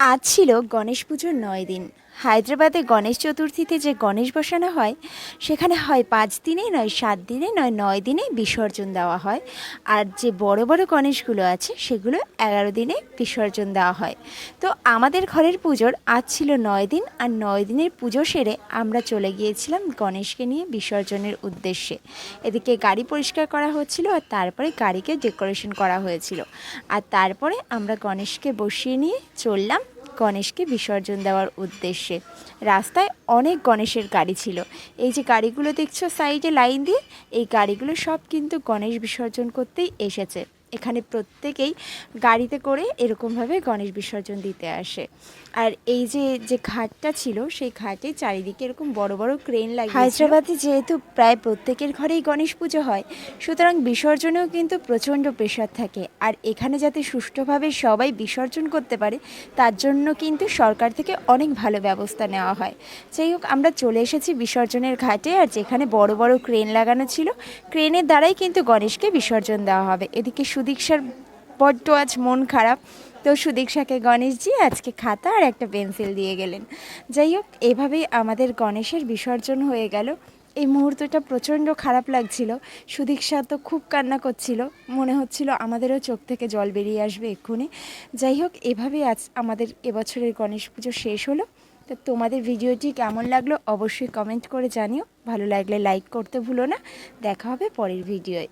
আজ ছিল গণেশ পুজোর নয় দিন। হায়দ্রাবাদে গণেশ চতুর্থীতে যে গণেশ বসানো হয়, সেখানে হয় পাঁচ দিনে, নয় সাত দিনে, নয় নয় দিনে বিসর্জন দেওয়া হয়। আর যে বড় বড় গণেশগুলো আছে, সেগুলো এগারো দিনে বিসর্জন দেওয়া হয়। তো আমাদের ঘরের পুজোর আজ ছিল নয় দিন, আর নয় দিনের পুজো সেরে আমরা চলে গিয়েছিলাম গণেশকে নিয়ে বিসর্জনের উদ্দেশ্যে। এদিকে গাড়ি পরিষ্কার করা হচ্ছিল, আর তারপরে গাড়িকে ডেকোরেশন করা হয়েছিল। আর তারপরে আমরা গণেশকে বসিয়ে নিয়ে চললাম গণেশকে বিসর্জন দেওয়ার উদ্দেশ্যে। রাস্তায় অনেক গণেশের গাড়ি ছিল। এই যে গাড়িগুলো দেখছ সাইডে লাইন দিয়ে, এই গাড়িগুলো সব কিন্তু গণেশ বিসর্জন করতেই এসেছে। এখানে প্রত্যেকেই গাড়িতে করে এরকমভাবে গণেশ বিসর্জন দিতে আসে। আর এই যে যে ঘাটটা ছিল, সেই ঘাটে চারিদিকে এরকম বড় বড় ক্রেন লাগে হায়দ্রাবাদে যেহেতু প্রায় প্রত্যেকের ঘরেই গণেশ পুজো হয়, সুতরাং বিসর্জনেও কিন্তু প্রচণ্ড প্রেশার থাকে। আর এখানে যাতে সুষ্ঠুভাবে সবাই বিসর্জন করতে পারে, তার জন্য কিন্তু সরকার থেকে অনেক ভালো ব্যবস্থা নেওয়া হয়। যাই হোক, আমরা চলে এসেছি বিসর্জনের ঘাটে, আর যেখানে বড় বড় ক্রেন লাগানো ছিল, ক্রেনের দ্বারাই কিন্তু গণেশকে বিসর্জন দেওয়া হবে। এদিকে সুদীক্ষার বড্ড আজ মন খারাপ। তো সুদীক্ষাকে গণেশজি আজকে খাতা আর একটা পেন্সিল দিয়ে গেলেন। যাই হোক, এভাবেই আমাদের গণেশের বিসর্জন হয়ে গেল। এই মুহূর্তটা প্রচণ্ড খারাপ লাগছিল। সুদীক্ষা তো খুব কান্না করছিল। মনে হচ্ছিল আমাদেরও চোখ থেকে জল বেরিয়ে আসবে এক্ষুনি। যাই হোক, এভাবেই আজ আমাদের এবছরের গণেশ পুজো শেষ হলো। তো তোমাদের ভিডিওটি কেমন লাগল অবশ্যই কমেন্ট করে জানিও। ভালো লাগলে লাইক করতে ভুলো না। দেখা হবে পরের ভিডিওয়।